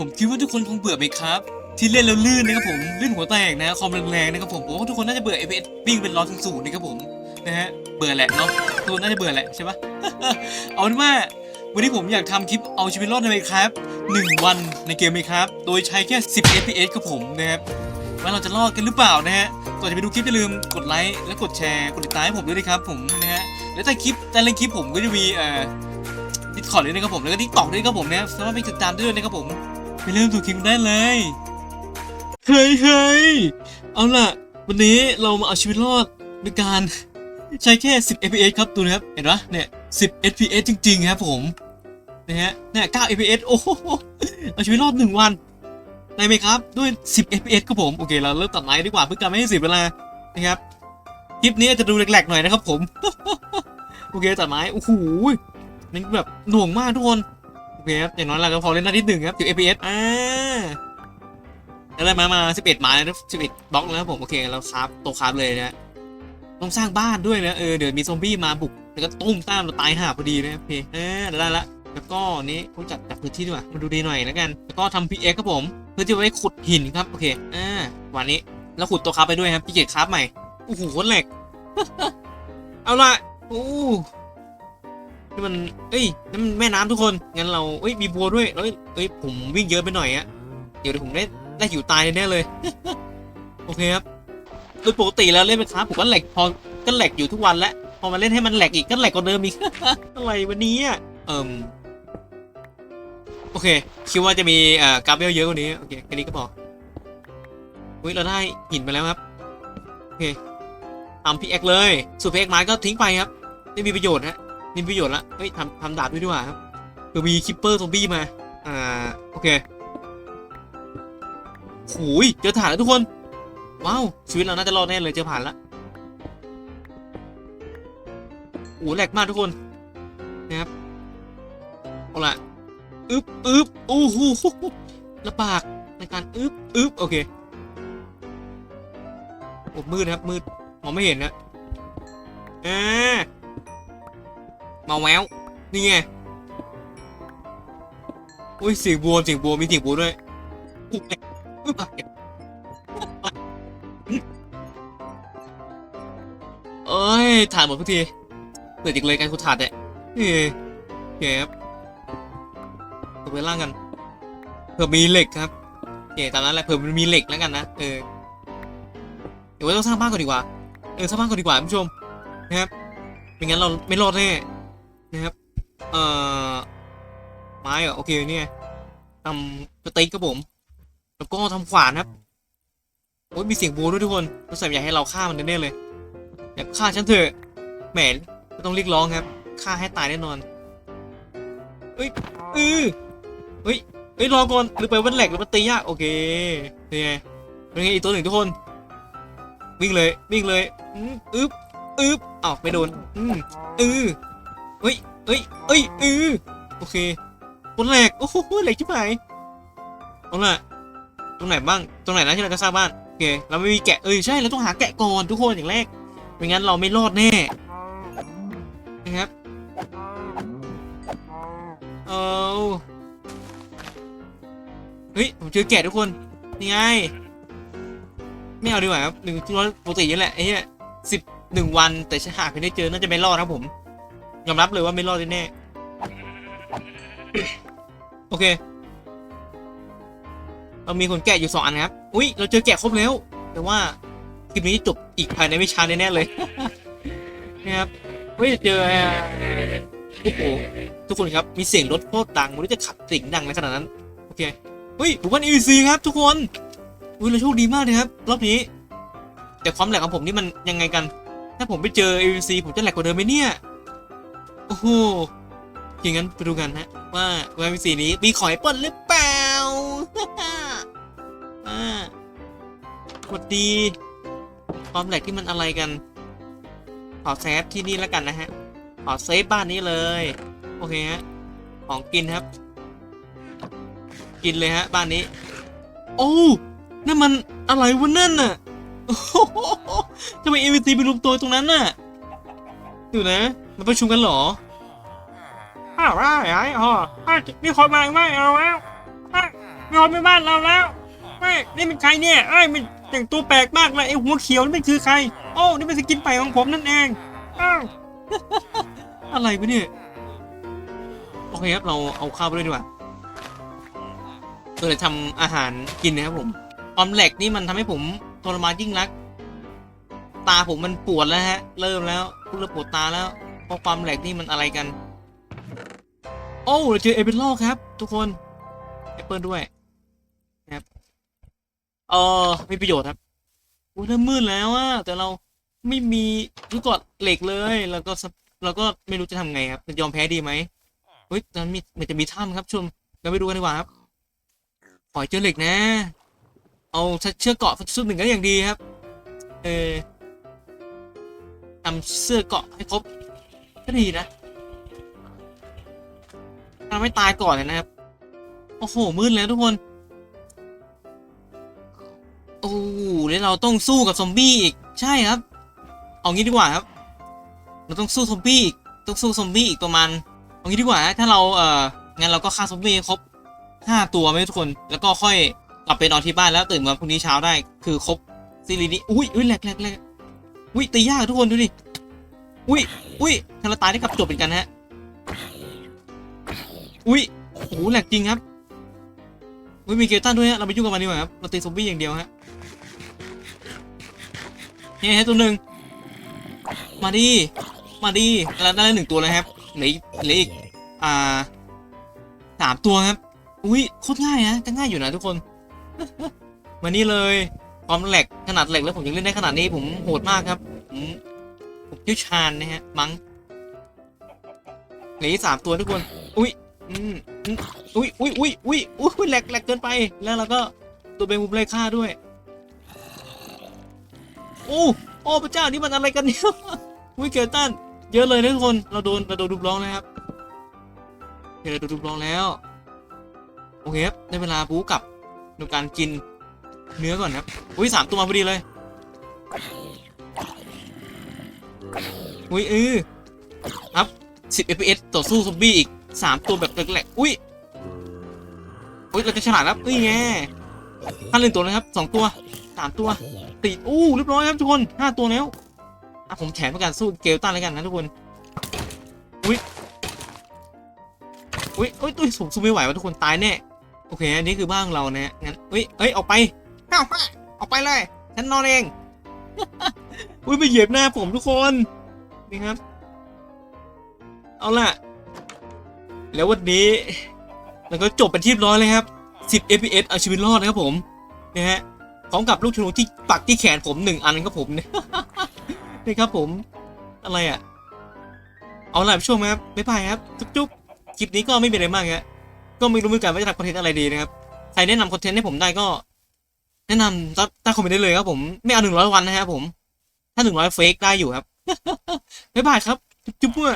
ผมคิดว่าทุกคนคงเบื่อไหมครับ ที่เล่นแล้วลื่นนะครับผมลื่นหัวแตกนะคอมแรงๆนะครับผมผมว่าทุกคนน่าจะเบื่อ FPS วิ่งเป็นร้อยสูงๆนะครับผมนะฮะเบื่อแหละเนาะทุกคนน่าจะเบื่อแหละใช่ปะเอาเป็นว่าวันนี้ผมอยากทำคลิปเอาชีวิตรอดในไมครับหนึ่งวันในเกมไมครับ โดยใช้แค่ 10 FPS ครับผมนะครับว่าเราจะรอดกันหรือเปล่านะฮะ ก่อนจะไปดูคลิปอย่าลืมกดไลค์และกดแชร์กดติดตามให้ผมด้วยนะครับผมนะฮะ และใต้คลิปใต้ลิงคลิปผมก็จะมีเอ่อดิสคอร์ดด้วยนะครับผม แล้วก็ทิกตอกด้วยนะครับผมนะสามารถไปติดตามได้ด้วยนะครับผม ไปเริ่มดูคลิปได้เลย เฮ้ยเฮ้ยเอาล่ะ วันนี้เรามาเอาชีวิตรอดด้วยการใช้แค่ 10 fps ครับดูนะครับ เห็นปะเนี่ย 10 fps จริง ๆ ครับผม นะฮะ เนี่ย 9 fps โอ้โห เอาชีวิตรอดหนึ่งวันได้ไหมครับ ด้วย 10 fps ครับผม โอเค เราเริ่มตัดไม้ดีกว่าเพื่อการไม่ให้เสียเวลา นะครับ คลิปนี้จจะดูแหลกๆหน่อยนะครับผม โอเค ตัดไม้โอ้โหมันแบบหน่วงมากทุกคน โอเคครับอย่างน้อยเราก็พอเล่นได้ที่หนึ่งครับถึง FPS อ่าแล้วได้มา มา11ไม้แล้ว11บล็อกแล้วผมโอเคเราคราฟตัวคราฟเลยนะต้องสร้างบ้านด้วยนะเออเดี๋ยวมีซอมบี้มาบุกแล้วก็ตุ้มตามเราตายห่าพอดีนะโอเคอ่าได้ละแล้วก็นี้ผมจัดจัดพื้นที่ดีกว่ามาดูดีหน่อยแล้วกัน แล้วก็ทำ PX ครับผมเพื่อที่ไว้ขุดหินครับโอเคอ่าวันนี้แล้วขุดตัวคราฟไปด้วยครับพี่เกียรคราฟใหม่โอ้โหโคตรแหล็กเอาละโอ้ นี่มัน เอ้ยนั่นมันแม่น้ำทุกคน งั้นเรา เอ้ย มีบัวด้วยเอ้ยเอ้ย ผมวิ่งเยอะไปหน่อยอะเดี๋ยวเดี๋ยวผมได้ ได้หิวตายแน่เลย โอเคครับ โดยปกติแล้วเล่นเป็นค้าผมก็แหลกพอ ก็แหลกอยู่ทุกวันแล้ว พอมาเล่นให้มันแหลกอีกก็แหลกกว่าเดิมอีก อะไรวันนี้อะเอิมโอเค คิดว่าจะมีเอ่อกราฟเวลเยอะกว่านี้ โอเค แค่นี้ก็พออุ้ย เราได้หินไปแล้วครับ โอเคทำพีเอ็กเลยส่วนพีเอ็กไม้ก็ทิ้งไปครับ ไม่มีประโยชน์ฮะ มีประโยชน์ละเฮ้ยทำทำดาบด้วยดีกว่าครับเผื่อมีคิปเปอร์ซอมบี้มา อ่า โอเคโอ้ยเจอฐานแล้วทุกคน ว้าว ชีวิตเราน่าจะรอดแน่เลยเจอผ่านละโอ้แหลกมากทุกคนนะครับเอาละอึ๊บอึ๊บโอ้โหลำบากในการอึ๊บอึ๊บโอเคโอ้มืดนะครับมืดมองไม่เห็นนะอ่า มาแววนี่ไงอุ้ยเสียงบัวเสียงบัวมีเสียงบัวด้วยเอ้ยถ่านหมดทุกทีเปิดอีกเลยการขุดถ่านเนี่ยเฮ้ยโอครับตกไปล่างกันเผื่อมีเหล็กครับโอเคตามนั้นแหละเผื่อมันมีเหล็กแล้วกันนะเออเดี๋ยวไว้ต้องสร้างบ้านก่อนดีกว่าเออสร้างบ้านก่อนดีกว่าคุณผู้ชมนะครับไม่งั้นเราไม่รอดแน่ นะครับ เอ่อ ไม้เหรอโอเคเนี่ยทำสเต็กครับผม แล้วก็ทำขวานครับ โอ้ยมีเสียงบูด้วยทุกคนรู้สึกอยากให้เราฆ่ามันแน่เลย อยากฆ่าฉันเถอะ แหมไม่ต้องเรียกร้องครับ ฆ่าให้ตายแน่นอนเอ้ยเออเฮ้ยเฮ้ยรอก่อนหรือไปวันแหลกหรือมันตียากโอเคนี่ไงเป็นไงอีกตัวหนึ่งทุกคน วิ่งเลยวิ่งเลย อืมอึ๊บอึ๊บอ้าวไม่โดน อืมเออ เอ้ยเอ้ยเอ้ยเออโอเคคนแหลกโอ้โหแหลกชิบหายเอาล่ะตรงไหนบ้างตรงไหนนะที่เราจะสร้างบ้านโอเคเราไม่มีแกะเอ้ยใช่เราต้องหาแกะก่อนทุกคนอย่างแรกไม่งั้นเราไม่รอดแน่นะครับเอาเฮ้ยผมเจอแกะทุกคนนี่ไงไม่เอาดีกว่าครับหนึ่งร้อยปกตินี่แหละไอ้เหี้ยสิบหนึ่งวันแต่ฉันหาไม่ได้เจอน่าจะไม่รอดครับผม ยอมรับเลยว่าไม่รอดแน่ๆโอเค เรามีคนแกะอยู่สองอันนะครับ อุ้ยเราเจอแกะครบแล้ว แต่ว่าคลิปนี้จบอีกภายในไม่ช้าแน่ๆเลยนะครับเฮ้ยเจอโอ้โหทุกคนครับ มีเสียงรถโคตรดังไม่รู้จะขับเสียงดังในขนาดนั้น โอเคเฮ้ยผมว่า EVC ครับ ทุกคนอุ้ยเราโชคดีมากเลยครับ รอบนี้ แต่ความแหลกของผมนี่มันยังไงกัน ถ้าผมไปเจอ EVC ผมจะแหลกกว่าเดิมไหมเนี่ย โอ้โหอย่างนั้นไปดูกันฮะว่าว่ามีสีนี้มีขอยปนหรือเปล่าอ่าสวัสดีความแหลกที่มันอะไรกัน ขอเซฟที่นี่แล้วกันนะฮะ ขอเซฟบ้านนี้เลย โอเคฮะ ของกินครับ กินเลยฮะ บ้านนี้ โอ้นั่นมันอะไรวะนั่นน่ะทำไม EVC ไปรวมตัวตรงนั้นน่ะอยู่นะ มาประชุมกันเหรออ้าวว่าไอ้อ๋อมีคนมาอีกไหมเอาแล้วอ้าวนอนไม่บ้านเราแล้วไม่นี่เป็นใครเนี่ยเอ้มันแต่งตัวแปลกมากเลยไอ้หัวเขียวนี่มันคือใคร โอ้นี่เป็นสกินใหม่ของผมนั่นเองอ้าวอะไรวะเนี่ยโอเคครับเราเอาข้าวไปด้วยดีกว่าเพื่อจะทำอาหารกินนะครับผมความแหลกนี่มันทำให้ผมทรมานยิ่งนัก ตาผมมันปวดแล้วฮะ เริ่มแล้วเริ่มปวดตาแล้ว พราะความแหลกนี่มันอะไรกัน โอ้เราเจอเอเบนโลครับ ทุกคนแอปเปิลด้วยนะครับเออมีประโยชน์ครับอุ้ยเริ่มมืดแล้วอะแต่เราไม่มีลูกกดเหล็กเลยแล้วก็สะเราก็ไม่รู้จะทำไงครับจะยอมแพ้ดีไหมเฮ้ยตอนนี้มันจะมีถ้ำครับชมเราไปดูกันดีกว่าครับขอเจอเหล็กนะ เอาเชือกเกาะสุดหนึ่งก็อย่างดีครับ เออทำเสื้อเกาะให้ครบ ก็ดีนะทำให้ตายก่อนเลยนะครับ โอ้โห มืดแล้วทุกคน โอ้โหแล้วเราต้องสู้กับซอมบี้อีก ใช่ครับ เอางี้ดีกว่าครับ เราต้องสู้ซอมบี้อีก ต้องสู้ซอมบี้อีกประมาณ เอางี้ดีกว่า ถ้าเรา เอ่อ งั้นเราก็ฆ่าซอมบี้ครบห้าตัวไหมทุกคน แล้วก็ค่อยกลับไปนอนที่บ้านแล้วตื่นมาพรุ่งนี้เช้าได้ คือครบซีรีส์นี้ อุ้ยอุ้ยแหลกแหลกแหลกอุ้ยตียากทุกคนดูดิ อุ้ยอุ้ยถ้าเราตายได้กับจบเป็นกันฮะ อุ้ยโอ้โหแหลกจริงครับอุ้ยมีเกลตันด้วยฮะ เราไปยุ่งกับมันดีกว่าครับ เราตีซอมบี้อย่างเดียวฮะเฮ้ยตัวหนึ่งมาดิมาดิแล้วได้แล้วหนึ่งตัวเลยครับ เหลืออีกเหลืออีก อ่าสามตัวครับ อุ้ยโคตรง่ายนะจะง่ายอยู่นะทุกคน มานี่เลยความแหลกขนาดแหลกแล้วผมยังเล่นได้ขนาดนี้ผมโหดมากครับผม ผมเชี่ยวชาญนะฮะ มั้งหลืออีสามตัวทุกคน อุ้ยอืมอุ้ยอุ้ยอุ้ยอุ้ยอุ้ยแหลกแหลกเกินไป แล้วเราก็ตัวเป็นมุมไล่ฆ่าด้วย โอ้โอ้พระเจ้านี่มันอะไรกันเนี่ยอุ้ยเกลตันเยอะเลยนะทุกคน เราโดนเราโดนดุบร้องแล้วครับเจอโดนดุบร้องแล้ว โอเคครับได้เวลาปูกลับในการกินเนื้อก่อนครับ อุ้ยสามตัวมาพอดีเลย อุ้ยเออครับสิบ fps ต่อสู้ซอมบี้อีกสามตัวแบบแหลกๆอุ้ยอุ้ยเราจะฉลาดครับนี่ไงขั้นหนึ่งตัวนะครับสองตัวสามตัวตีอู้เรียบร้อยครับทุกคนห้าตัวแล้วอะผมแถมประการสู้เกลตันแล้วกันนะทุกคนอุ้ยอุ้ยอุ้ยตุ้ยผมสู้ไม่ไหวว่ะทุกคนตายแน่โอเคอันนี้คือบ้านของเรานะฮะงั้นเอ้ยเอ้ยออกไปอ้าออกไปเลยฉันนอนเอง อุ้ยไปเหยียบหน้าผมทุกคนนี่ครับ เอาล่ะ แล้ววันนี้เราก็จบเป็นที่เรียบร้อยเลยครับ 10 fps เอาชีวิตรอดนะครับผมนะฮะพร้อมกับลูกธนูที่ปักที่แขนผมหนึ่งอันครับผมเนี่ยนี่ครับผมอะไรอะ เอาล่ะผู้ชมครับบ๊ายบายครับจุ๊บๆคลิปนี้ก็ไม่มีอะไรมากฮะก็ไม่รู้เหมือนกันว่าจะทำคอนเทนต์อะไรดีนะครับใครแนะนำคอนเทนต์ให้ผมได้ก็ แนะนำใต้คอมเมนต์ได้เลยครับผมไม่เอาหนึ่งร้อยวันนะครับผม ถ้าหนึ่งร้อยเฟกได้อยู่ครับ บ๊ายบายครับ จุ๊บเมื่อ